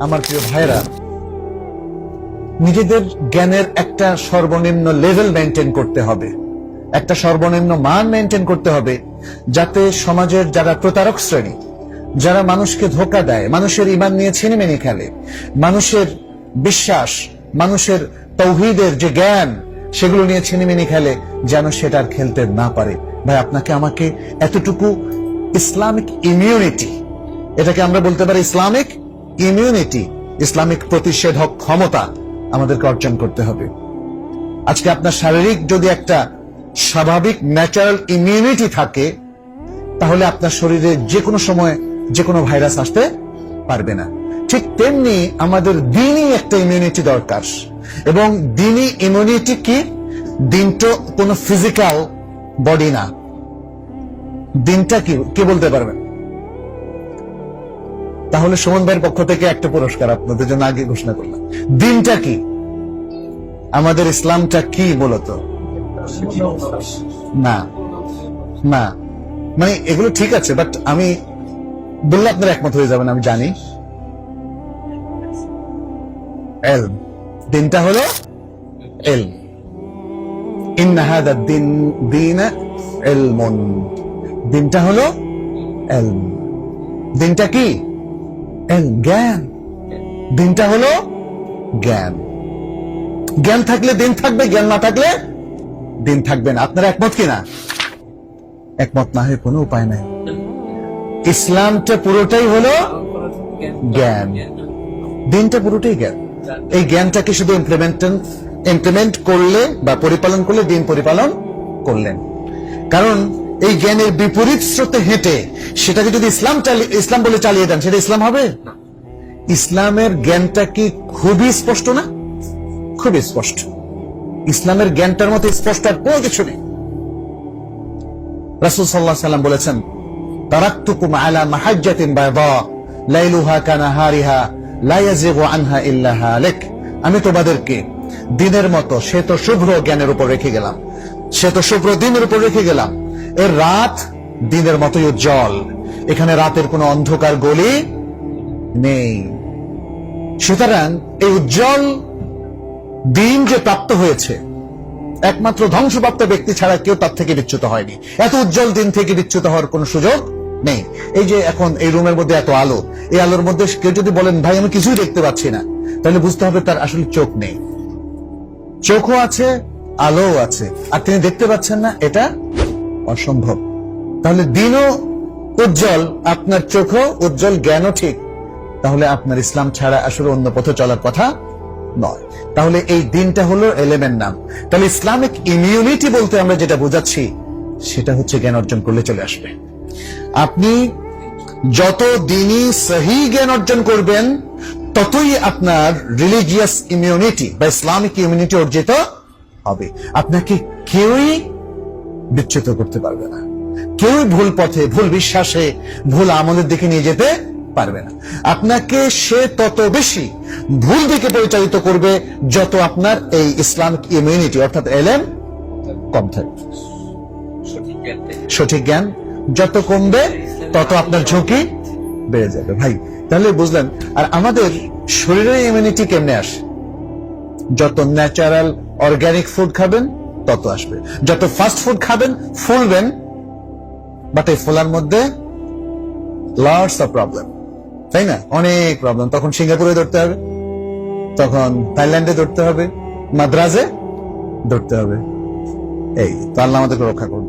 আমার প্রিয় ভাইরা নিজেদের জ্ঞানের একটা সর্বনিম্ন লেভেল মেনটেন করতে হবে। একটা সর্বনিম্ন মান মেনটেন করতে হবে যাতে সমাজের যারা প্রতারক শ্রেণি, যারা মানুষকে ধোকা দেয়, মানুষের ইমান নিয়ে ছিনিমিনি খেলে, মানুষের বিশ্বাস, মানুষের তৌহিদের যে জ্ঞান, সেগুলো নিয়ে ছিনিমিনি খেলে যেন সেটা খেলতে না পারে। ভাই, আপনাকে আমাকে এতটুকু ইসলামিক ইমিউনিটি এটাকে আমরা বলতে পারি ইসলামিক ইমিউনিটি ইসলামিক প্রতিষেধক ক্ষমতা আমাদেরকে অর্জন করতে হবে। আজকে আপনার শারীরিক যদি একটা স্বাভাবিক ন্যাচারাল ইমিউনিটি থাকে, তাহলে আপনার শরীরে যে কোনো সময় যে কোনো ভাইরাস আসতে পারবে না। ঠিক তেমনি আমাদের দিনই একটা ইমিউনিটি দরকার। এবং দিনই ইমিউনিটি কি? দিনটা কোনো ফিজিক্যাল বডি না। দিনটা কি? কে বলতে পারবেন? তাহলে সুমন ভাইয়ের পক্ষ থেকে একটা পুরস্কার আপনাদের জন্য আগে ঘোষণা করলাম। দিনটা কি? আমাদের ইসলামটা কি মূলত না না। মানে এগুলো ঠিক আছে বাট আমি বললে আপনার একমত হয়ে যাবেন, আমি জানি। এল দিনটা হলো এল দিনটা হলো এল দিনটা কি? জ্ঞান। দিনটা হলো জ্ঞান। জ্ঞান থাকলে দিন থাকবে, জ্ঞান না থাকলে দিন থাকবে না। আপনারা একমত কিনা একমত না হয়ে কোনো উপায় নাই। ইসলামটা পুরোটাই হলো জ্ঞান। দিনটা পুরোটাই জ্ঞান। এই জ্ঞানটাকে শুধু ইমপ্লিমেন্ট ইমপ্লিমেন্ট করলে বা পরিপালন করলে, দিন পরিপালন করলেন। কারণ এই জ্ঞানের বিপরীত স্রোতে হেঁটে সেটাকে যদি ইসলাম ইসলাম বলে চালিয়ে দেন, সেটা ইসলাম হবে? ইসলামের জ্ঞানটা কি খুবই স্পষ্ট না? খুবই স্পষ্ট। ইসলামের জ্ঞানটার মতো স্পষ্ট আর কোনো কিছু নেই। রাসুল সাল্লাহ সাল্লাম বলেছেন, তারাক্তুকুম আলা মাহাজ্জাতিন বায়দা লাইলুহা কানাহারিহা লা আনহা ইল্লা হালিক। আমি তোমাদেরকে দিনের মতো সে তো শুভ্র জ্ঞানের উপর রেখে গেলাম। সে তো শুভ্র দিনের উপর রেখে গেলাম। এর রাত দিনের মতোই উজ্জ্বল। এখানে রাতের কোনো অন্ধকার গলি নেই। সুতরাং এই উজ্জ্বল দিন যে প্রাপ্ত হয়েছে, একমাত্র ধ্বংসপ্রাপ্ত ব্যক্তি ছাড়া কেউ তার থেকে বিচ্যুত হয়নি। এত উজ্জ্বল দিন থেকে বিচ্যুত হওয়ার কোনো সুযোগ নেই। এই যে এখন এই রুমের মধ্যে এত আলো, এই আলোর মধ্যে কেউ যদি বলেন, ভাই, আমি কিছুই দেখতে পাচ্ছি না, তাহলে বুঝতে হবে তার আসলে চোখ নেই। চোখও আছে, আলোও আছে। আর তিনি দেখতে পাচ্ছেন না, এটা অসম্ভব। তাহলে দিনও উজ্জ্বল, আপনার চোখও উজ্জ্বল, জ্ঞানও ঠিক। তাহলে আপনার ইসলাম ছাড়া আসলে অন্য পথে চলার কথা নয়। তাহলে এই দিনটা হলো এলেমের নাম। তাহলে ইসলামিক ইমিউনিটি বলতে আমরা যেটা বোঝাচ্ছি, সেটা হচ্ছে জ্ঞান অর্জন করলে চলে আসবে। আপনি যত দিনই সহি জ্ঞান অর্জন করবেন, ততই আপনার রিলিজিয়াস ইমিউনিটি বা ইসলামিক ইমিউনিটি অর্জিত হবে। আপনাকে কেউই বিচ্যুত করতে পারবে না। কেউই ভুল পথে, ভুল বিশ্বাসে, ভুল আমলের দিকে নিয়ে যেতে পারবে না। আপনাকে সে তত বেশি ভুল দিকে পরিচালিত করবে যত আপনার এই ইসলামিক ইমিউনিটি অর্থাৎ এলেম, কম থাকবে। সঠিক জ্ঞান যত কমবে, তত আপনার ঝুঁকি বেড়ে যাবে। ভাই, তাহলে বুঝলেন, আর আমাদের শরীরের ইমিউনিটি কেমনে আসে? যত ন্যাচারাল অর্গানিক ফুড খাবেন তত আসবে। যত ফাস্ট ফুড খাবেন, ফুলবেন বাট এই ফোলার মধ্যে লার্স অফ প্রবলেম তাই না? অনেক প্রবলেম তখন সিঙ্গাপুরে ধরতে হবে, তখন থাইল্যান্ডে ধরতে হবে, মাদ্রাজে ধরতে হবে। এই তো আল্লাহ আমাদেরকে রক্ষা করবে